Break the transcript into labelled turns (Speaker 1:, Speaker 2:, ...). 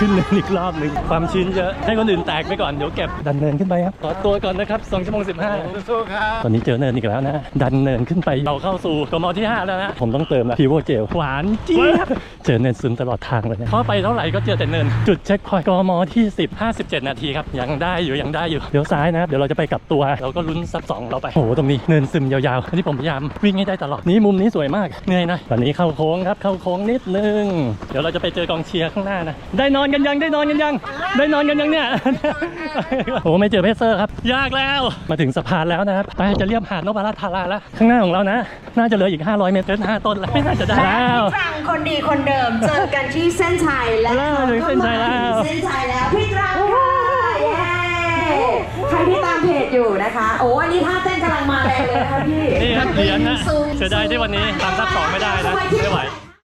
Speaker 1: ขึ้นเนินอีกรอบหนึ่งความชื้นเยอะให้คนอื่นแตกไปก่อนเดี๋ยวเก็บดันเนินขึ้นไปครับขอตัวก่อนนะครับ2ชั่วโมง15
Speaker 2: สู้ครับ
Speaker 1: ตอนนี้เจอเนินอีกแล้วนะ ดันเนินขึ้นไปเราเข้าสู่กมที่5แล้วนะผมต้องเติมละพีโวเจลหวานเจี๊ยบเจอเนินซึมตลอดทางเลยนะเข้าไปเท่าไหร่ก็เจอแต่เนินจุดเช็คพอยต์กมที่10 57 นาทีครับยังได้อยู่ยังได้อยู่เดี๋ยวซ้ายนะเดี๋ยวเราจะไปกลับตัวเราก็ลุ้นซับสองเราไปโอ้โหตรงนี้เนินซึมยาวๆอันนี้ผมพยายามวิ่งให้ได้ตลอดนี่มุมนี้สวยมากเหนื่อยนะตอนนี้เข้าโค้งครับเข้าโค้งนิดนึงเดี๋ยวเราจะไปเจอกองเชียร์ข้างหน้านะได้นอนกันยังได้นอนกันยัง ได้นอนกันยังเนี่ยโอ้ไม่เจอเพเซอร์ครับ ยากแล้วมาถึงสะพานแล้วนะครับไปจะเรียบหาดนพรัตน์ธาราแล้ว ข้างหน้าของเรานะ น่าจะเหลืออีก 500 เมตรเดินห้าต้นแล้วไม่น่าจะได้แล้ว
Speaker 3: ตรังคนดีคนเดิมเจอกันที่เส้นชัยและ
Speaker 1: แล้วถึงเส้นชัยแล้ว
Speaker 3: เส้นชัยแล้วพี่ตรังค่ะเย้ใครที่ตามเพจอยู่นะคะ โอ้อันนี้ท่าเต้นกำลังมาแรงเลยนะคะพี่
Speaker 1: นี่ครับเหรียญนะเสียดายที่วันนี้ตามซับสองไม่ได้นะ
Speaker 3: สมัยที่